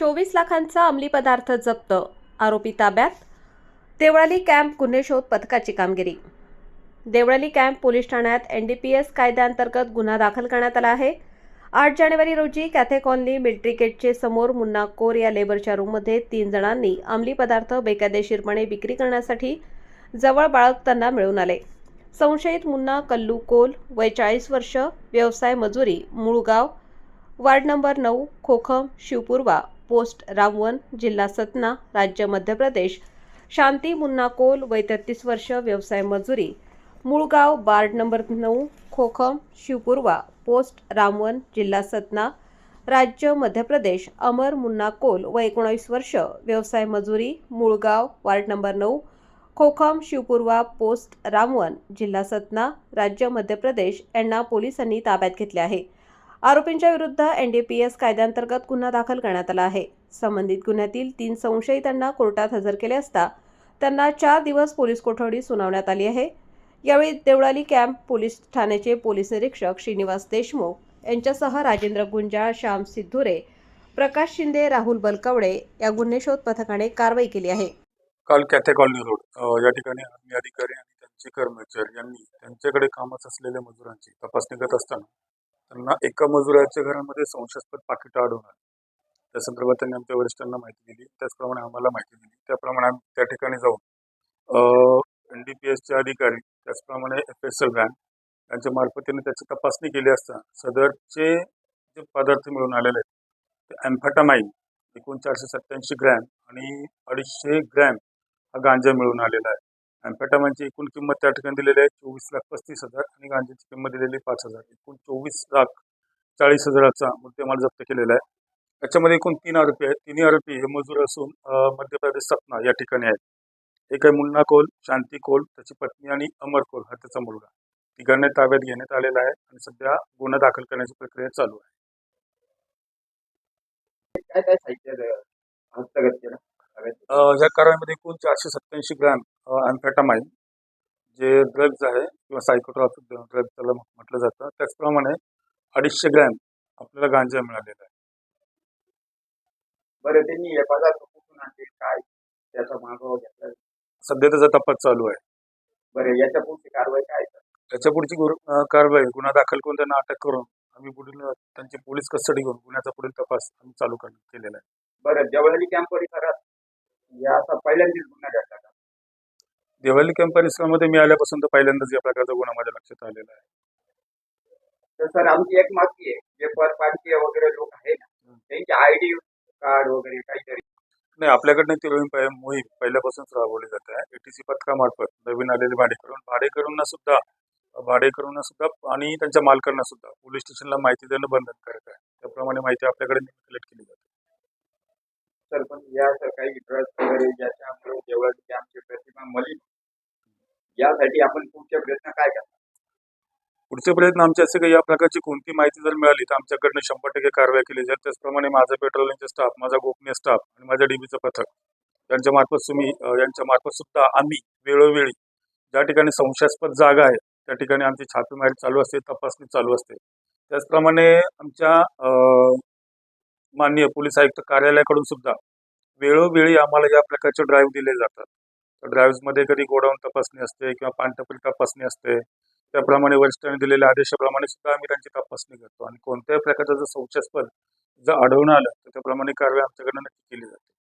चोवीस लाखांचा अंमली पदार्थ जप्त. आरोपी ताब्यात. देवळाली कॅम्प गुन्हे शोध पथकाची कामगिरी. देवळाली कॅम्प पोलीस ठाण्यात एन डी पी एस कायद्याअंतर्गत गुन्हा दाखल करण्यात आला आहे. आठ जानेवारी रोजी कॅथे कॉलनी मिल्ट्री गेटचे समोर मुन्ना कोर या लेबरच्या रूममध्ये तीन जणांनी अंमली पदार्थ बेकायदेशीरपणे विक्री करण्यासाठी जवळ बाळगताना मिळून आले. संशयित मुन्ना कल्लू कोल वय चाळीस वर्ष व्यवसाय मजुरी मुळगाव वार्ड नंबर नऊ खोखम शिवपूर्वा पोस्ट रामवन जिल्हा सतना राज्य मध्य प्रदेश शांती मुन्ना कोल वय तेहतीस वर्ष व्यवसाय मजुरी. मुळगाव वार्ड नंबर नऊ खोखम शिवपूर्वा पोस्ट रामवन जिल्हा सतना राज्य मध्य प्रदेश अमर मुन्ना कोल व एकोणावीस वर्ष व्यवसाय मजुरी मुळगाव वार्ड नंबर नऊ खोखम शिवपूर्वा पोस्ट रामवन जिल्हा सतना राज्य मध्य प्रदेश यांना पोलिसांनी ताब्यात घेतले आहे. आरोपींच्या विरुद्ध एनडीपीएस कायद्यांतर्गत गुन्हा दाखल करण्यात आला आहे. संबंधित गुन्ह्यातील तीन संशयितांना कोर्टात हजर केले असता त्यांना चार दिवस पोलीस कोठडी सुनावण्यात आली आहे. यावेळी देवळाली कॅम्प पोलीस ठाण्याचे पोलीस निरीक्षक श्रीनिवास देशमुख यांच्यासह राजेंद्र गुंजाळ श्याम सिद्धुरे प्रकाश शिंदे राहुल बलकवडे या गुन्हे शोध पथकाने कारवाई केली आहे. काल कॅथे कॉलनी रोड या ठिकाणी अधिकारी आणि त्यांचे कर्मचारी यांनी त्यांच्याकडे कामात असलेल्या मजुरांची तपासणी करत असताना त्यांना एका मजुराच्या घरामध्ये संशयास्पद पाकिट आढळून त्या संदर्भात त्यांनी आमच्या वरिष्ठांना माहिती दिली. त्याचप्रमाणे आम्हाला माहिती दिली. त्याप्रमाणे आम्ही त्या ठिकाणी जाऊन एन डी पी एसचे अधिकारी त्याचप्रमाणे एफ एस एल बँक यांच्या मार्फतीने त्याची तपासणी केली असता सदरचे जे पदार्थ मिळून आलेले आहेत ते ॲम्फॅटामाईन एकूण चारशे सत्त्याऐंशी ग्रॅम आणि अडीचशे ग्रॅम हा गांजा मिळून आलेला आहे. ॲम्फेटामाईनची एकूण किंमत त्या ठिकाणी दिलेली आहे चोवीस लाख पस्तीस हजार आणि गांजाची किंमत दिलेली पाच हजार. एकूण चोवीस लाख चाळीस हजाराचा मुद्देमाल जप्त केलेला आहे. याच्यामध्ये एकूण तीन आरोपी आहेत. तिन्ही आरोपी हे मजूर असून मध्य प्रदेश सतना या ठिकाणी आहेत. एक आहे मुन्ना कोल शांती कोल त्याची पत्नी आणि अमर कोल हा त्याचा मुलगा तिघांना ताब्यात घेण्यात आलेला आहे आणि सध्या गुन्हा दाखल करण्याची प्रक्रिया चालू आहे. काय काय साहित्य या कारवाईमध्ये एकूण चारशे सत्त्याऐंशी ग्रॅम अँफॅटामाईन जे ड्रग्ज आहे किंवा सायकोट्रॉपिक ड्रग त्याला म्हट- म्हटलं जातं. त्याचप्रमाणे अडीचशे ग्रॅम आपल्याला गांजा मिळालेला आहे. बरं त्यांनी हे पदार्थ कुठून आणले? काय? त्याचा मागोवा घेतला? सध्या त्याचा तपास चालू आहे. बरं याच्या पुढची कारवाई काय आहे? त्याच्या पुढची गुर- अ, कारवाई गुन्हा दाखल करून त्यांना अटक करून आम्ही पुढील अ, त्यांची पोलीस कस्टडी घेऊन गुन्ह्याचा पुढील तपास आम्ही चालू कर केलेला आहे. बरं देवळाली कॅम्प परिसरात या असा पहिल्यांदाच गुन्हा घडला देवाली कॅम्प परिसरामध्ये मी आल्यापासून तर पहिल्यांदाच या प्रकारचा गुन्हा माझ्या लक्षात आलेला आहे. तर सर आमची एक मागणी आहे. जे परपारकीय वगैरे लोक आहे ना त्यांचे आय डी कार्ड वगैरे काहीतरी. नाही आपल्याकडनं ती मोहीम पहिल्यापासूनच राबवली जाते आहे. एटीसी पथकामार्फत नवीन आलेले भाडेकरून भाडेकरूंना सुद्धा भाडेकरूंना सुद्धा आणि त्यांच्या मालकांना सुद्धा पोलीस स्टेशनला माहिती देणं बंधनकारक आहे. त्याप्रमाणे माहिती आपल्याकडे कलेक्ट केली जाते. सर पण या सर काही ड्रग्स वगैरे ज्याच्यामुळे देवळाली कॅम्पची प्रतिमा मलिन यासाठी आपण पुढचे प्रयत्न काय करणार? पुढचे प्रयत्न आमचे असे की या प्रकारची कोणती माहिती जर मिळाली तर आमच्याकडनं शंभर टक्के कारवाई केली जाईल. त्याचप्रमाणे माझा पेट्रोलिंगचा स्टाफ माझा गोपनीय स्टाफ आणि माझ्या डीबीचं पथक यांच्या मार्फत तुम्ही यांच्या मार्फत सुद्धा आम्ही वेळोवेळी ज्या ठिकाणी संशयास्पद जागा आहे त्या ठिकाणी आमची छापेमारी चालू असते तपासणी चालू असते. त्याचप्रमाणे आमच्या माननीय पोलीस आयुक्त कार्यालयाकडून सुद्धा वेळोवेळी आम्हाला या प्रकारचे ड्राईव्ह दिले जातात. ड्राईव्हमध्ये कधी गोडाऊन तपासणी असते किंवा पानटपरी तपासणी असते त्याप्रमाणे वरिष्ठांनी दिलेल्या आदेशाप्रमाणे सुद्धा आम्ही त्यांची तपासणी करतो. आणि कोणत्याही प्रकारचं जर संशयास्पद जर आढळून आलं तर त्याप्रमाणे कारवाई आमच्याकडनं नक्की केली जाते.